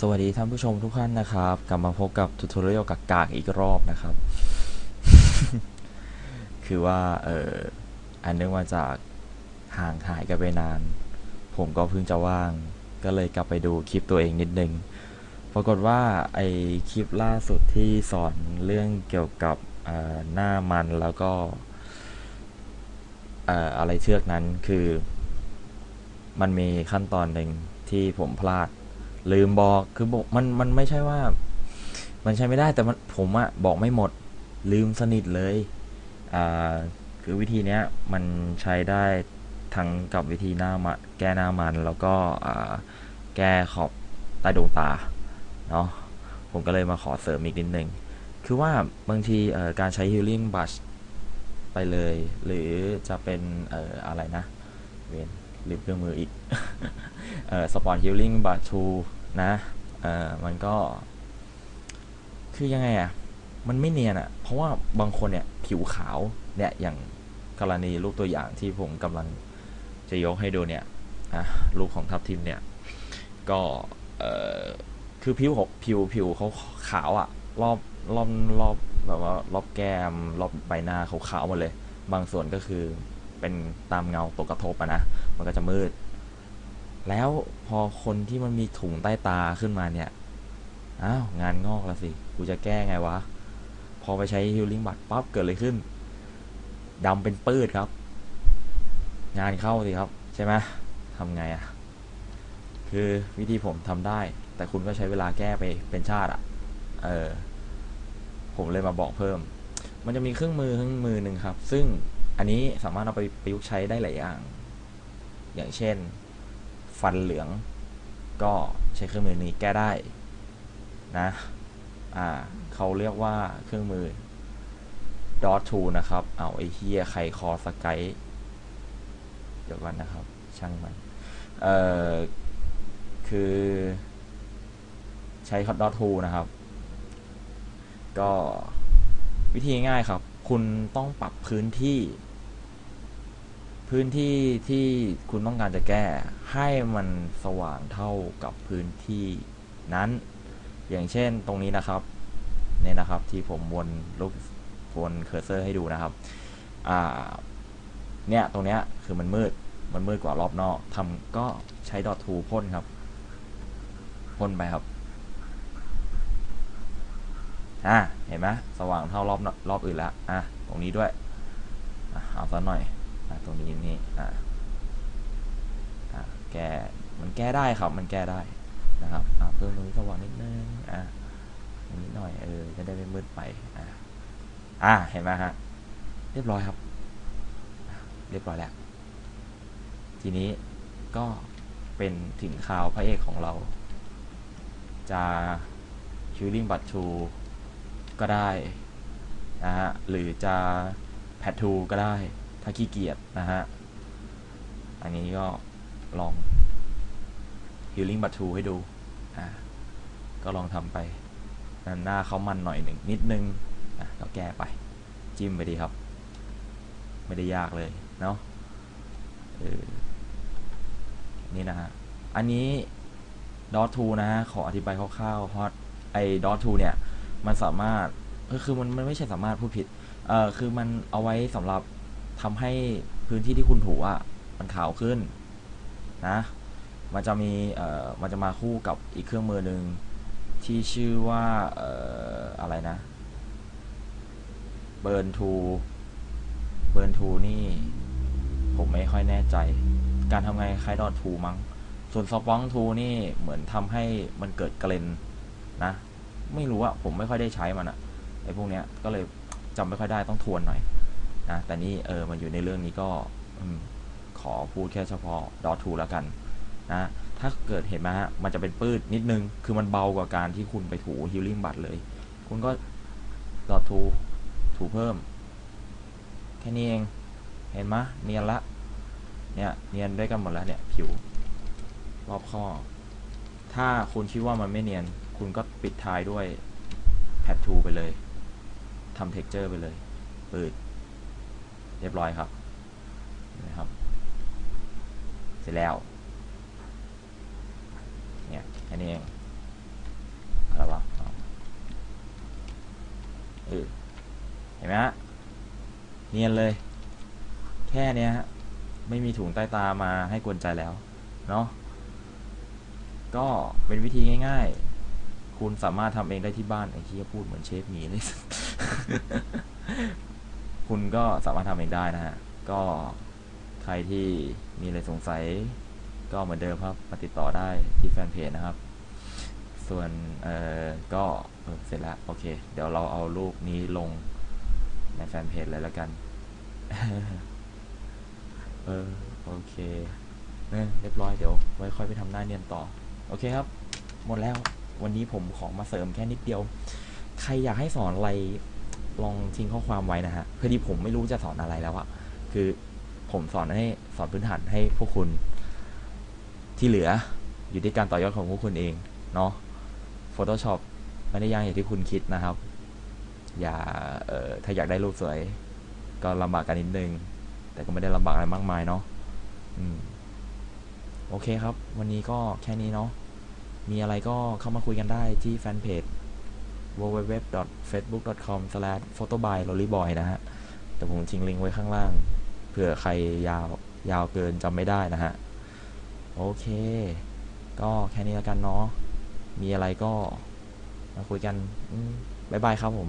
สวัสดีท่านผู้ชมทุกท่านนะครับ กลับมาพบกับทูทอเรียลกากๆอีกรอบนะครับ คือว่าเอออันเนื่องมาจากห่างหายกันไปนาน ผมก็เพิ่งจะว่าง ก็เลยกลับไปดูคลิปตัวเองนิดนึง ปรากฏว่าไอคลิปล่าสุดที่สอนเรื่องเกี่ยวกับหน้ามันแล้วก็อะไรเชือกนั้นคือ มันมีขั้นตอนหนึ่งที่ผมพลาด ลืมบอกคือบอกมันมันไม่ใช่ว่า มันใช้ไม่ได้แต่มันผมอะบอกไม่หมด ลืมสนิทเลยอ่าคือวิธีเนี้ยมันใช้ได้ทั้งกับวิธีหน้ามาแก้หน้ามันแล้วก็แก้ขอบใต้ดวงตาเนาะผมก็เลยมาขอเสริมอีกนิดนึงคือว่าบางทีการใช้ healing brush ไปเลย หรือจะเป็นอออะไรนะเวนลืมเครื่องมืออีก เอ่อสปอร์ตฮิลลิ่งบัตทู นะเออมันก็ คือยังไงอะ่ะ มันไม่เนียนอะ่ะ เพราะว่าบางคนเนี่ยผิวขาวเนี่ยอย่างกรณีลูกตัวอย่างที่ผมกำลังจะยกให้ดูเนี่ยอะลูกของทับทิมเนี่ย ก็เออคือผิวของผิวผิวเขาขาวอะ่ะ รอบรอบรอบแบบว่ารอบแก้มรอบใบหน้าขาขาวหมดเลย บางส่วนก็คือเป็นตามเงาตกกระทบอะนะ มันก็จะมืด แล้วพอคนที่มันมีถุงใต้ตาขึ้นมาเนี่ย อ้าว งานงอกล้วสิ กูจะแก้ไงวะ พอไปใช้ฮิลลิ่งบัตปั๊บเกิดอะไรขึ้นดำเป็นปืดครับ งานเข้าสิครับ ใช่ไหมทำไงอะคือวิธีผมทำได้ แต่คุณก็ใช้เวลาแก้ไปเป็นชาติอะเออ ผมเลยมาบอกเพิ่ม มันจะมีเครื่องมือเครื่องมือหนึ่งครับ ซึ่งอันนี้สามารถเอาไปประยุกต์ใช้ได้หลายอย่าง อย่างเช่น ฟันเหลือง ก็ใช้เครื่องมือนี้แก้ได้นะอ่าเขาเรียกว่าเครื่องมือ dot to นะครับ เอาไอ้เฮียใครคอสกด์เดี๋ยวก่อนนะครับ ช่างมัน เอ่อ คือใช้ dot to นะครับ ก็วิธีง่ายครับ คุณต้องปรับพื้นที่ พื้นที่ที่คุณต้องการจะแก้ให้มันสว่างเท่ากับพื้นที่นั้น อย่างเช่นตรงนี้นะครับเนี่ยนะครับที่ผมวนลูกวนเคอร์เซอร์ให้ดูนะครับอ่าเนี่ยตรงเนี้ยคือมันมืดมันมืดกว่ารอบนอกทำก็ใช้ดอททูพ่นครับพ่นไปครับอ่าเห็นไหมสว่างเท่ารอบรอบอื่นแล้วอะตรงนี้ด้วยอะเอาสักหน่อย ตรงนี้นี่อะอะแก้มันแก้ได้ครับมันแก้ได้นะครับเพิ่มตรงนี้สว่างนิดนึงอะนี้หน่อยเออจะได้ไม่มืดไปอะอะเห็นไหมฮะเรียบร้อยครับ เรียบร้อยแล้ว ทีนี้ก็เป็นถึงข่าวพระเอกของเรา จะคิวลิงบัตทูก็ได้นะฮะหรือจะแพททูก็ได้ ถ้าขี้เกียจนะฮะ อันนี้ก็ลอง Healing b u t 2ให้ดูอ่าก็ลองทำไปนั่นหน้าเขามันหน่อยหนึ่งนิดนึงอะก็แก้ไป จิ้มไปดีครับ ไม่ได้ยากเลยเนาะออนี่นะฮะ อันนี้ดอททูนะฮะ ขออธิบายคร่าวๆเพราะไอ้ดอททูเนี่ย มันสามารถก็คือมันมันไม่ใช่สามารถพูดผิด เอ่อ คือมันเอาไว้สำหรับ ทำให้พื้นที่ที่คุณถูอะมันขาวขึ้นนะ มันจะมีเอ่อมันจะมาคู่กับอีกเครื่องมือหนึ่งที่ชื่อว่าเอ่ออะไรนะเบิร์นทูเบิร์นทูนี่ ผมไม่ค่อยแน่ใจ การทำไงคล้ายดอททูมั้ง ส่วนซอฟต์วองทูนี่เหมือนทำให้มันเกิดเกรนนะ ไม่รู้อะผมไม่ค่อยได้ใช้มันอะไอ้พวกเนี้ยก็เลยจำไม่ค่อยได้ต้องทวนหน่อย นะแต่นี่เออมันอยู่ในเรื่องนี้ก็ขอพูดแค่เฉพาะดอททูแล้วกันนะถ้าเกิดเห็นไหมฮะมันจะเป็นปื้ดนิดนึง คือมันเบากว่าการที่คุณไปถูฮิลลิ่งบัตเลย คุณก็ดอททูถูเพิ่ม แค่นี้เอง เห็นไหมเนียนละเนี่ยเนียนด้วยกันหมดแล้วเนี่ยผิว รอบข้อ ถ้าคุณคิดว่ามันไม่เนียน คุณก็ปิดท้ายด้วยแพดทูไปเลยทำเท็กเจอร์ไปเลยปืด เรียบร้อยครับนะครับ เสร็จแล้วเนี่ยอันนี้เองอะไรวะเอเห็นไหมฮะเนียนเลย แค่เนี้ยฮะไม่มีถุงใต้ตามาให้กวนใจแล้วเนาะก็เป็นวิธีง่ายๆ คุณสามารถทำเองได้ที่บ้านไอ้ที่พูดเหมือนเชฟมีเลย คุณก็สามารถทำเองได้นะฮะ ก็ใครที่มีอะไรสงสัย ก็เหมือนเดิมครับมาติดต่อได้ที่แฟนเพจนะครับ ส่วนเอ่อก็เสร็จแล้วโอเค เดี๋ยวเราเอารูปนี้ลงในแฟนเพจเลยแล้วกัน เออโอเคเออเรียบร้อยเดี๋ยวไว้ค่อยไปทำหน้าเนียนต่อ โอเคครับ หมดแล้ววันนี้ผมขอมาเสริมแค่นิดเดียว ใครอยากให้สอนอะไร ลองทิ้งข้อความไว้นะฮะเพื่อที่ผมไม่รู้จะสอนอะไรแล้วอะคือผมสอนให้สอนพื้นฐานให้พวกคุณ ที่เหลืออยู่ที่การต่อยอดของพวกคุณเองเนาะ Photoshop ไม่ได้ยากอย่างที่คุณคิดนะครับ อย่าเอ่อถ้าอยากได้รูปสวย ก็ลำบากกันนิดนึง แต่ก็ไม่ได้ลำบากอะไรมากมายเนาะอืมโอเคครับ วันนี้ก็แค่นี้เนาะมีอะไรก็เข้ามาคุยกันได้ที่แฟนเพจ www.facebook.com/photoby lollyboy นะฮะแต่ผมทิ้งลิงก์ไว้ข้างล่าง เผื่อใครยาวยาวเกินจำไม่ได้นะฮะ โอเค ก็แค่นี้แล้วกันเนาะมีอะไรก็มาคุยกันบ๊ายบายครับผม